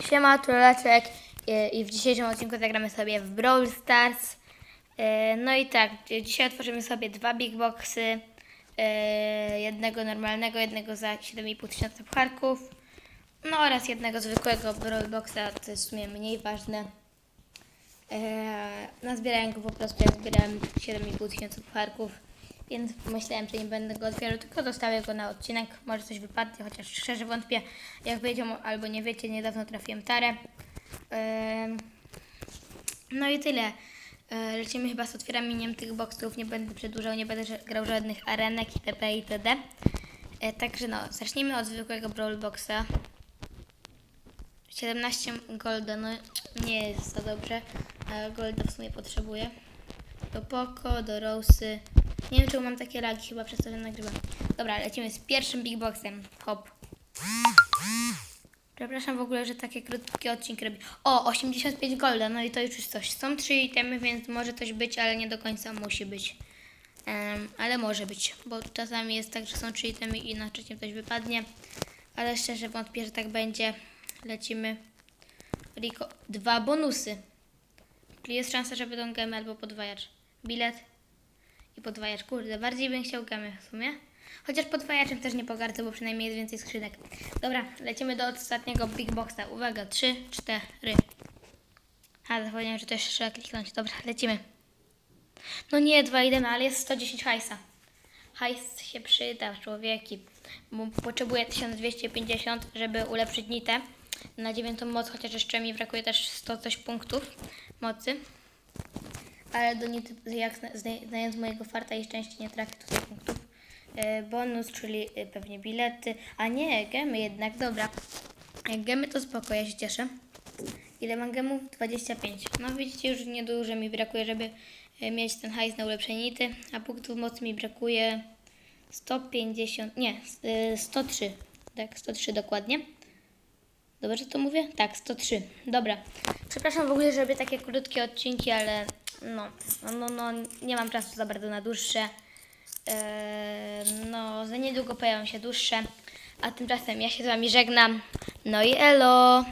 Siema, Troleczek i- i w dzisiejszym odcinku zagramy sobie w Brawl Stars. E, No i tak, dzisiaj otworzymy sobie dwa big boxy. e, Jednego normalnego, jednego za 7,5 tysiąca pucharków. No oraz jednego zwykłego Brawl Boxa, to jest w sumie mniej ważne. E, Nazbierałem go po prostu, jak zbierałem 7,5 tysiąca pucharków. Więc pomyślałem, że nie będę go otwierał, tylko zostawię go na odcinek. Może coś wypadnie, chociaż szczerze wątpię. Jak wiecie albo nie wiecie, niedawno trafiłem tarę. No i tyle. E, Lecimy chyba z otwieraniem tych boxów. Nie będę przedłużał, nie będę grał żadnych arenek itp. itd. E, Także no, zacznijmy od zwykłego Brawl Boxa. 17 golda, no nie jest za dobrze, ale golda w sumie potrzebuję. Do Poco, do Rosy. Nie wiem, czemu mam takie lagi, chyba przez to, że nagrywam. Dobra, lecimy z pierwszym big boxem. Hop. Przepraszam w ogóle, że takie krótkie odcinki robię. O, 85 golda, no i to już coś. Są trzy itemy, więc może coś być, ale nie do końca musi być. Em, ale może być, bo czasami jest tak, że są trzy itemy i na trzecim coś wypadnie. Ale szczerze wątpię, że tak będzie. Lecimy. Riko, dwa bonusy. Czyli jest szansa, że będą gemy albo podwajacz. Bilet i podwajacz. Kurde, bardziej bym chciał gemy w sumie. Chociaż podwajaczem też nie pogardzę, bo przynajmniej jest więcej skrzynek. Dobra, lecimy do ostatniego Big Boxa. Uwaga, trzy, cztery. A, zapomniałem, że jeszcze trzeba kliknąć. Dobra, lecimy. No nie, dwa idemy, ale jest 110 hajsa. Hajs się przyda, człowieki. Bo potrzebuję 1250, żeby ulepszyć nitę na dziewiątą moc, chociaż jeszcze mi brakuje też 100 coś punktów mocy. Ale do nity, jak zna- zna- znając mojego farta i szczęście nie trafię tutaj punktów. E, bonus, czyli e, pewnie bilety. A nie, gemy jednak, dobra. Gemy to spoko, ja się cieszę. Ile mam gemów? 25. No widzicie, już niedużo mi brakuje, żeby e, mieć ten hajs na ulepszenie nity, a punktów mocy mi brakuje 150, nie, s- y, 103. Tak, 103 dokładnie. Dobrze to mówię? Tak, 103. Dobra. Przepraszam w ogóle, że robię takie krótkie odcinki, ale no, no, no, no nie mam czasu za bardzo na dłuższe. Eee, no, za niedługo pojawią się dłuższe. A tymczasem ja się z Wami żegnam. No i elo!